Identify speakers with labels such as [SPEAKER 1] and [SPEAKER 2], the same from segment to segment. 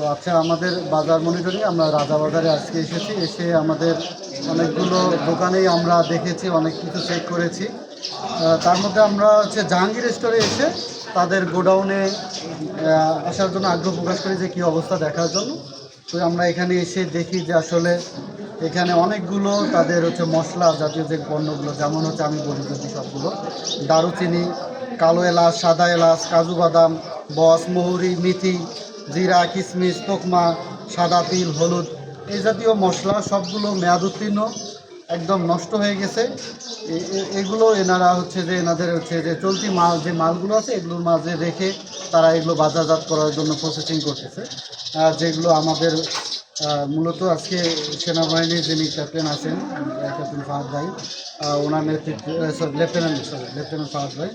[SPEAKER 1] তো আচ্ছা আমাদের বাজার মনিটরিং আমরা রাজা বাজারে আজকে এসেছি। এসে আমাদের অনেকগুলো দোকানেই আমরা দেখেছি, অনেক কিছু চেক করেছি। তার মধ্যে আমরা হচ্ছে জাহাঙ্গীর স্টোরে এসে তাদের গোডাউনে আসার জন্য আগ্রহ প্রকাশ করি যে কী অবস্থা দেখার জন্য। তো আমরা এখানে এসে দেখি যে আসলে এখানে অনেকগুলো তাদের হচ্ছে মশলা জাতীয় যে পণ্যগুলো, যেমন হচ্ছে আমি বলি যদি সবগুলো। দারুচিনি, কালো এলাচ, সাদা এলাচ, কাজু বাদাম, বস, মহুরি, মিথি জিরা কিশমিশ তোকমা, সাদা তিল, হলুদ, এই জাতীয় মশলা সবগুলো মেয়াদ উত্তীর্ণ, একদম নষ্ট হয়ে গেছে। এগুলো এনারা হচ্ছে যে, এনাদের হচ্ছে যে, চলতি মাল, যে মালগুলো আছে, এগুলোর মাঝে রেখে তারা এগুলো বাজারজাত করার জন্য প্রসেসিং করতেছে। আর যেগুলো আমাদের মূলত আজকে সেনাবাহিনীর যিনি ক্যাপ্টেন আছেন ক্যাপ্টেন ফাহাদ ভাই ওনার নেতৃত্বে sorry lieutenant sorry lieutenant Fahad ভাই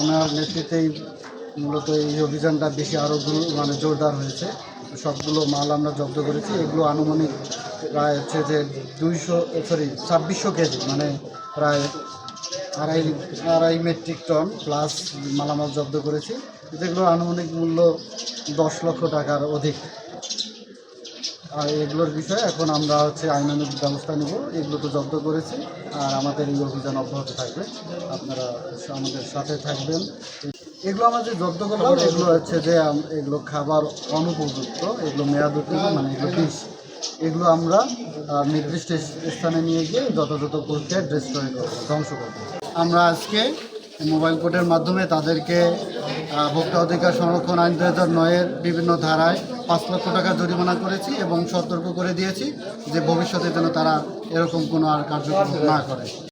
[SPEAKER 1] ওনার নেতৃত্বেই মূলত এই অভিযানটা বেশি আরও মানে জোরদার হয়েছে। সবগুলো মাল আমরা জব্দ করেছি। এগুলো আনুমানিক প্রায় হচ্ছে যে দুইশো সরি ছাব্বিশশো কেজি মানে প্রায় আড়াই আড়াই মেট্রিক টন প্লাস মালামাল জব্দ করেছি। যেগুলো আনুমানিক মূল্য দশ লক্ষ টাকার অধিক। আর এগুলোর বিষয়ে এখন আমরা হচ্ছে আইনানুগ ব্যবস্থা নেব। এগুলো তো জব্দ করেছি। আর আমাদের এই অভিযান অব্যাহত থাকবে। আপনারা আমাদের সাথে থাকবেন। এগুলো আমরা যে জব্দ করলাম এগুলো হচ্ছে যে এগুলো খাবার অনুপযুক্ত এগুলো মেয়াদ উত্তীর্ণ মানে এগুলো বিষ এগুলো আমরা নির্দিষ্ট স্থানে নিয়ে গিয়ে যথাযথ প্রক্রিয়ায় ডিস্ট্রয় করব ধ্বংস করব। আমরা আজকে মোবাইল কোর্টের মাধ্যমে তাদেরকে ভোক্তা অধিকার সংরক্ষণ আইন দু হাজার নয়ের বিভিন্ন ধারায় পাঁচ লক্ষ টাকা জরিমানা করেছি এবং সতর্ক করে দিয়েছি যে ভবিষ্যতে যেন তারা এরকম কোনো আর কার্যক্রম না করে।